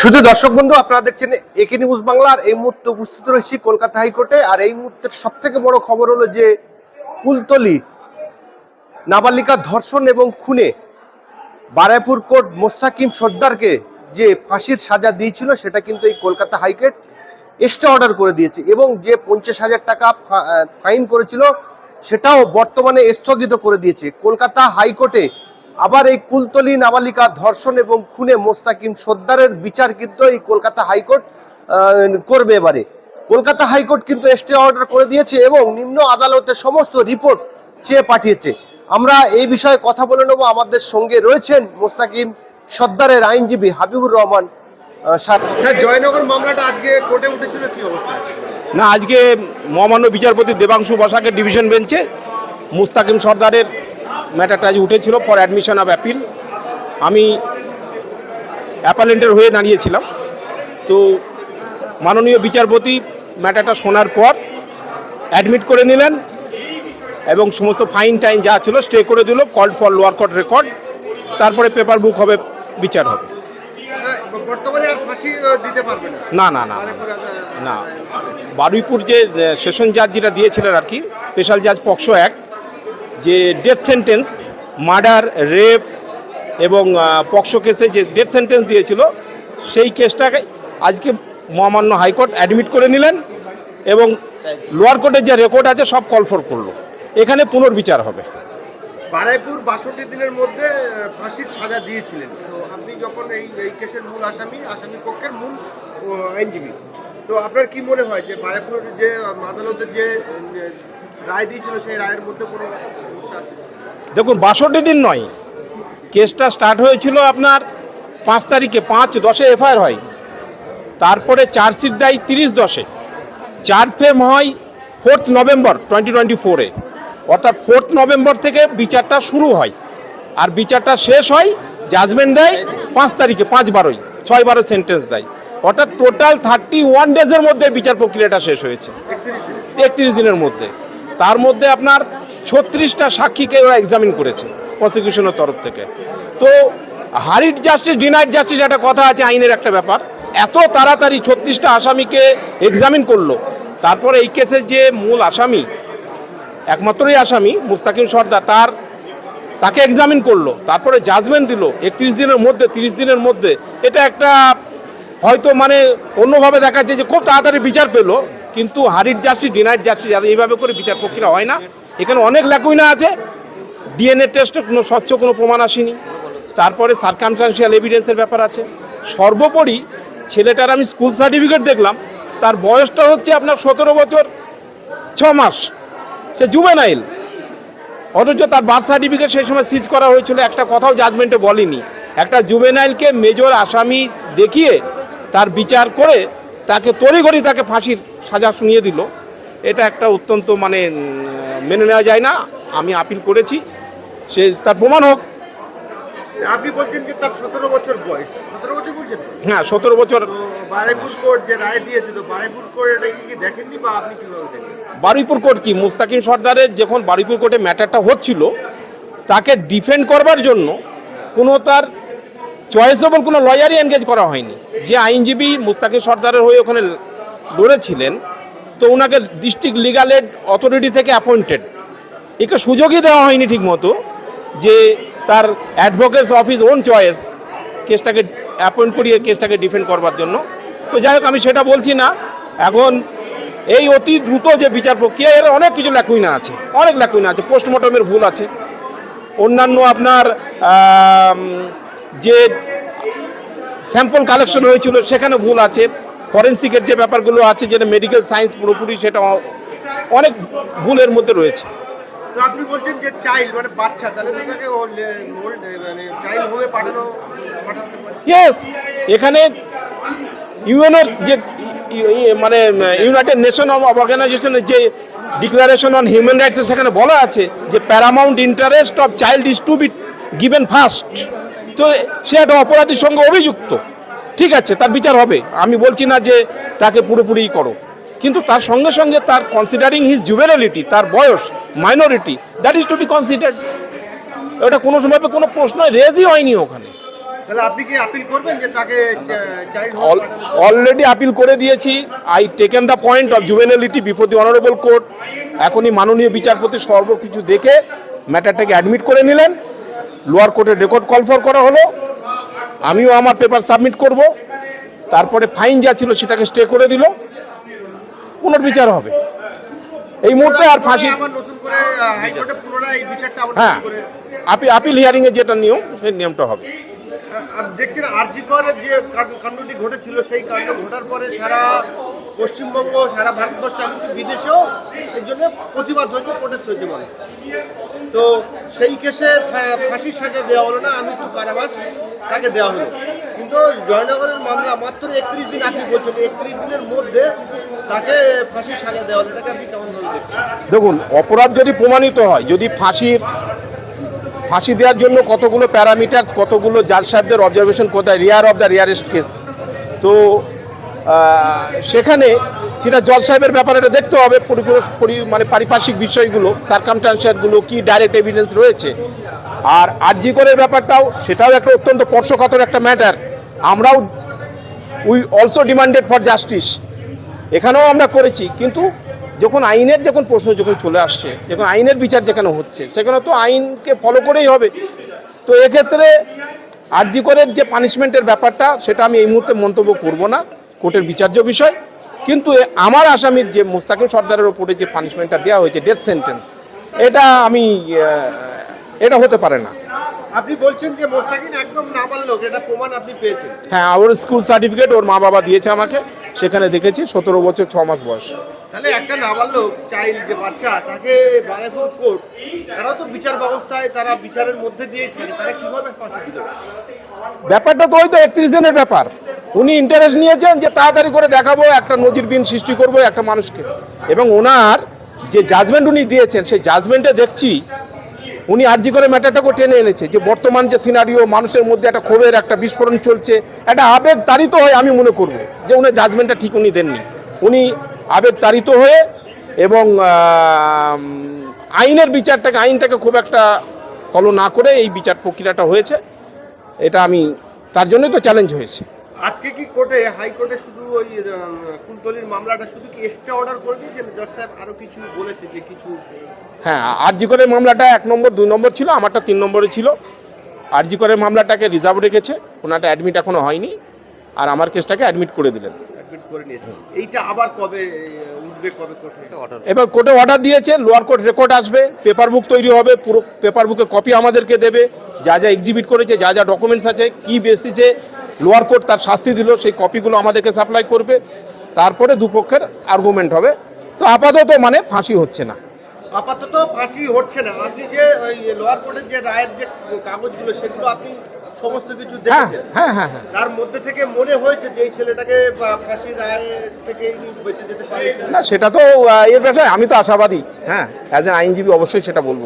শুধু দর্শক বন্ধু, আপনারা দেখছেন একে নিউজ বাংলার এই মুহূর্তে উপস্থিত রয়েছি কলকাতা হাইকোর্টে, আর এই মুহূর্তের সব থেকে বড় খবর হলো যে কুলতলি, নাবালিকা ধর্ষণ এবং খুনে বারাইপুর কোর্ট মোস্তাকিম সর্দারকে যে ফাঁসির সাজা দিয়েছিল, সেটা কিন্তু এই কলকাতা হাইকোর্ট এক্সট্রা অর্ডার করে দিয়েছে এবং যে পঞ্চাশ হাজার টাকা ফাইন করেছিল, সেটাও বর্তমানে স্থগিত করে দিয়েছে। কলকাতা হাইকোর্টে আবার এই কুলতলি নাবালিকা ধর্ষণ এবং খুনে মোস্তাকিম সর্দারের বিচার কিন্তু এই কলকাতা হাইকোর্ট করবে এবারে। কলকাতা হাইকোর্ট কিন্তু স্টে অর্ডার করে দিয়েছে এবং নিম্ন আদালতের সমস্ত রিপোর্ট চেয়ে পাঠিয়েছে। আমরা এই বিষয়ে কথা বলে নেব। আমাদের সঙ্গে রয়েছেন মোস্তাকিম সর্দারের আইনজীবী হাবিবুর রহমান স্যার জয়নগর মামলাটা আজকে কোর্টে উঠেছিল কি অবস্থা? না আজকে মহামান্য বিচারপতি দেবাংশু বসাকের ডিভিশন বেঞ্চে মুস্তাকিম সর্দারের ম্যাটারটা আজ উঠেছিল ফর অ্যাডমিশন অফ অ্যাপিল আমি অ্যাপালেন্টের হয়ে দাঁড়িয়েছিলাম। তো মাননীয় বিচারপতি ম্যাটারটা শোনার পর অ্যাডমিট করে নিলেন এবং সমস্ত ফাইন টাইন যা ছিল স্টে করে দিল call for lower court record তারপরে পেপার বুক হবে বিচার হবে। না। না না না বারুইপুর যে সেশন জাজ যেটা দিয়েছিলেন আর কি স্পেশাল জাজ পক্সো অ্যাক্ট যে ডেথ সেন্টেন্স মার্ডার রেপ এবং পক্সো কেসে যে ডেথ সেন্টেন্স দিয়েছিল, সেই কেসটাকে আজকে মহামান্য হাইকোর্ট অ্যাডমিট করে নিলেন এবং লোয়ার কোর্টের যে রেকর্ড আছে, সব কলফর করল। এখানে পুনর্বিচার হবে। বারাইপুর বাষট্টি দিনের মধ্যে ফাঁসির সাজা দিয়েছিলেন। তো আপনি যখন এই কেসের মূল আসামি আসামি পক্ষের মূল আইনজীবী তো আপনার কি মনে হয় যে বারাইপুর যে আদালতের যে রায় দিয়েছিল সেই রায়ের মধ্যে কোনো দেখুন, বাষট্টি দিন নয়। কেসটা স্টার্ট হয়েছিল আপনার পাঁচ তারিখে, পাঁচ, দশে এফআইআর হয়। তারপরে চার্জশিট দেয় তিরিশ দশে। চার্জ ফ্রেম হয় ফোর্থ নভেম্বর টোয়েন্টি টোয়েন্টি ফোরে অর্থাৎ ফোর্থ নভেম্বর থেকে বিচারটা শুরু হয়। আর বিচারটা শেষ হয় জাজমেন্ট দেয় পাঁচ তারিখে, পাঁচ বারোই, ছয় বারো সেন্টেন্স দেয়। অর্থাৎ টোটাল থার্টি ওয়ান ডেজের মধ্যে বিচার প্রক্রিয়াটা শেষ হয়েছে। একত্রিশ দিনের মধ্যে। তার মধ্যে আপনার ছত্রিশটা সাক্ষীকে ওরা এক্সামিন করেছে প্রসিকিউশনের তরফ থেকে। তো হারিড জাস্টিস ডিনাইড জাস্টিস একটা কথা আছে, আইনের একটা ব্যাপার। এত তাড়াতাড়ি ছত্রিশটা আসামিকে এক্সামিন করল। তারপরে এই কেসের যে মূল আসামি, একমাত্রই আসামি, মুস্তাকিম সর্দার, তার তাকে এক্সামিন করল। তারপরে জাজমেন্ট দিল, একত্রিশ দিনের মধ্যে, তিরিশ দিনের মধ্যে। এটা একটা হয়তো মানে অন্যভাবে দেখাচ্ছে যে খুব তাড়াতাড়ি বিচার পেল, কিন্তু হারির জার্সি ডিনাইট জার্সি এইভাবে করে বিচার প্রক্রিয়া হয় না। এখানে অনেক ল্যাকুইনা আছে। ডিএনএ টেস্টে কোনো স্বচ্ছ কোনো প্রমাণ আসেনি। তারপরে সার্কামস্টান্সিয়াল এভিডেন্সের ব্যাপার আছে। সর্বোপরি ছেলেটার আমি স্কুল সার্টিফিকেট দেখলাম, তার বয়সটা হচ্ছে আপনার সতেরো বছর, ছ মাস। সে জুবেনাইল অথচ তার বার্থ সার্টিফিকেট সেই সময় সিজ করা হয়েছিল। একটা কথাও জাজমেন্টে বলেনি। একটা জুবেনাইলকে মেজর আসামি দেখিয়ে তার বিচার করে তাকে তড়িঘড়ি তাকে ফাঁসির সাজা শুনিয়ে দিল। এটা একটা অত্যন্ত মানে মেনে নেওয়া যায় না। আমি আপিল করেছি। সে তার প্রমাণ হোক। আপনি বলছেন যে তার সতেরো বছর বয়স। সতেরো বছর বলছেন? হ্যাঁ সতেরো বছর। তো কোর্ট যে রায় দিয়েছে তো বারাইপুর কোর্ট এটা কি কি দেখেননি বা আপনি কীভাবে দেখেন? বারুইপুর কোর্ট কি? মুস্তাকিম সর্দারের যখন বারুইপুর কোর্টে ম্যাটারটা হচ্ছিল তাকে ডিফেন্ড করবার জন্য কোনো তার চয়েসেবল কোনো লয়ারই এনগেজ করা হয়নি। যে আইনজীবী মুস্তাকিম সর্দারের হয়ে ওখানে লড়েছিলেন, তো ওনাকে ডিস্ট্রিক্ট লিগাল এড অথরিটি থেকে অ্যাপয়েন্টেড একে সুযোগই দেওয়া হয়নি ঠিকমতো যে তার অ্যাডভোকেটস অফিস ওন চয়েস কেসটাকে অ্যাপয়েন্ট করিয়ে কেসটাকে ডিফেন্ড করবার জন্য। তো যাই হোক, আমি সেটা বলছি না। এখন এই অতি দ্রুত যে বিচার প্রক্রিয়া, এর অনেক কিছু ল্যাকুইনা আছে, অনেক ল্যাকুইনা আছে পোস্টমর্টমের ভুল আছে। অন্যান্য আপনার যে স্যাম্পল কালেকশন হয়েছিল সেখানে ভুল আছে। ফরেন্সিকের যে ব্যাপারগুলো আছে যেটা মেডিকেল সায়েন্স পুরোপুরি সেটা অনেক ভুলের মধ্যে রয়েছে। তো আপনি বলছেন যে চাইল্ড মানে বাচ্চা তাহলে তাকে মানে চাইল্ড পাঠানো ইয়েস এখানে ইউএনওর যে ই- ই- মানে ইউনাইটেড নেশন অফ অর্গানাইজেশনের যে ডিক্লারেশন অন হিউম্যান রাইটস সেখানে বলা আছে যে paramount interest of child is to be given first তো সে একটা অপরাধীর সঙ্গে অভিযুক্ত। ঠিক আছে তার বিচার হবে। আমি বলছি না যে তাকে পুরোপুরি করো। কিন্তু তার সঙ্গে সঙ্গে তার কনসিডারিং হিজ জুভেনালিটি তার বয়স minority that is to be considered ওটা কোনো সময় কোনো প্রশ্ন রেজই হয়নি ওখানে। অলরেডি আপিল করে দিয়েছি। I taken the point of juvenility before the honourable court এখনই মাননীয় বিচারপতি সর্বকিছু দেখে ম্যাটারটাকে অ্যাডমিট করে নিলেন। লোয়ার কোর্টে রেকর্ড কল ফর করা হলো। আমিও আমার পেপার সাবমিট করব। তারপরে ফাইন যা ছিল সেটাকে স্টে করে দিল। পুনর্বিচার হবে। এই মুহূর্তে আর ফাঁসি হ্যাঁ। আপিল হিয়ারিংয়ে যেটা নিয়ম সেই নিয়মটা হবে। দেখছেন আরজি করের যে কাণ্ডটি ঘটেছিল, সেই কাণ্ড ঘটার পরে সারা পশ্চিমবঙ্গ, সারা ভারতবর্ষ, এমনকি বিদেশেও এর জন্য প্রতিবাদ হয়েছে প্রোটেস্ট হয়েছে বলে। তো সেই কেসে ফাঁসির সাজা দেওয়া হলো না, আমি তো কারাবাস, তাকে দেওয়া হলো। কিন্তু জয়নগরের মামলা মাত্র একত্রিশ দিন আপনি বলছেন, একত্রিশ দিনের মধ্যে তাকে ফাঁসির সাজা দেওয়া হলো, এটাকে আপনি কেমন দেখুন, অপরাধ যদি প্রমাণিত হয়, যদি ফাঁসির ফাঁসি দেওয়ার জন্য কতগুলো প্যারামিটার্স, কতগুলো জাজ সাহেবদের অবজারভেশন কোথায়? Rare of the rarest case তো সেখানে সেটা জজ সাহেবের ব্যাপারে এটা দেখতে হবে মানে পারিপার্শ্বিক বিষয়গুলো সার্কামস্টান্সিয়ালগুলো কি ডাইরেক্ট এভিডেন্স রয়েছে। আর আরজি করের ব্যাপারটাও, সেটাও একটা অত্যন্ত স্পর্শকাতর একটা ম্যাটার আমরাও we also demanded for justice এখানেও আমরা করেছি, কিন্তু যখন আইনের যখন প্রশ্ন যখন চলে আসছে, যখন আইনের বিচার যেখানে হচ্ছে, সেখানে তো আইনকে ফলো করেই হবে। তো এক্ষেত্রে আরজি করের যে পানিশমেন্টের ব্যাপারটা, সেটা আমি এই মুহূর্তে মন্তব্য করব না, কোর্টের বিচার্য বিষয়। কিন্তু আমার আসামির যে মুস্তাকিম সর্দারের ওপরে যে পানিশমেন্টটা দেওয়া হয়েছে ডেথ সেন্টেন্স এটা আমি এটা হতে পারে না। আপনি বলছেন যে মোস্তাকিন একদম নাবালক এটা প্রমাণ আপনি পেয়েছেন। হ্যাঁ ওর স্কুল সার্টিফিকেট ওর মা বাবা দিয়েছে আমাকে সেখানে দেখেছি সতেরো বছর ছ মাস বয়স। তাহলে একটা নাবালক চাইল্ড যে বাচ্চা তাকে বারাসুর কোর্ট তারা তো বিচার ব্যবস্থায় তারা বিচারের মধ্যে দিয়েই থাকে তারা কীভাবে ফাঁসি দিল ব্যাপারটা তো ওই তো একত্রিশ দিনের ব্যাপার। উনি ইন্টারেস্ট নিয়েছেন যে তাড়াতাড়ি করে দেখাবো একটা নজিরবিন সৃষ্টি করব একটা মানুষকে। এবং ওনার যে জাজমেন্ট উনি দিয়েছেন সেই জাজমেন্টে দেখছি উনি আর্জি করে ম্যাটারটাকে টেনে এনেছে যে বর্তমান যে সিনারিও মানুষের মধ্যে একটা ক্ষোভের, একটা বিস্ফোরণ চলছে, একটা আবেগ তাড়িত হয়ে আমি মনে করব যে উনি জাজমেন্টটা ঠিক উনি দেননি। উনি আবেগ তাড়িত হয়ে এবং আইনের বিচারটাকে, আইনটাকে খুব একটা ফলো না করে এই বিচার প্রক্রিয়াটা হয়েছে। এটা আমি, তার জন্যই তো চ্যালেঞ্জ হয়েছে। আজকে কি কোর্টে হাইকোর্টে শুধু ওই কুলতলির মামলাটা শুধু কি এক্সট্রা অর্ডার করে দিয়েছেন জজ সাহেব আরও কিছু বলেছে যে কিছু হ্যাঁ আরজি করে মামলাটা এক নম্বর দুই নম্বর ছিল আমারটা তিন নম্বরে ছিল। আরজি করে মামলাটাকে রিজার্ভ রেখেছে ওনাটা অ্যাডমিট এখনও হয়নি আর আমার কেসটাকে অ্যাডমিট করে দিলেন। করে এইটা আবার কবে উঠবে কবে কোর্টে? এবার কোর্টে অর্ডার দিয়েছে লোয়ার কোর্ট রেকর্ড আসবে পেপার বুক তৈরি হবে পুরো পেপার বুকে কপি আমাদেরকে দেবে যা যা এক্সিবিট করেছে যা যা ডকুমেন্টস আছে কি বেসিসে লোয়ার কোর্ট তার শাস্তি দিল সেই কপিগুলো আমাদেরকে সাপ্লাই করবে। তারপরে দুপক্ষের আর্গুমেন্ট হবে। তো আপাতত মানে ফাঁসি হচ্ছে না। আপাতত ফাঁসি হচ্ছে না। আপনি যে ওই লোয়ার কোর্টের যে রায়ের যে কাগজগুলো সেগুলো আপনি সমস্ত কিছু হ্যাঁ দেখেছেন? হ্যাঁ হ্যাঁ হ্যাঁ। তার মধ্যে থেকে মনে হয়েছে যে এই ছেলেটাকে বা ফাঁসি রায় থেকে বেঁচে যেতে পারে? না সেটা তো এর বিষয়ে আমি তো আশাবাদী। হ্যাঁ অ্যাজ এন আইনজীবী অবশ্যই সেটা বলব।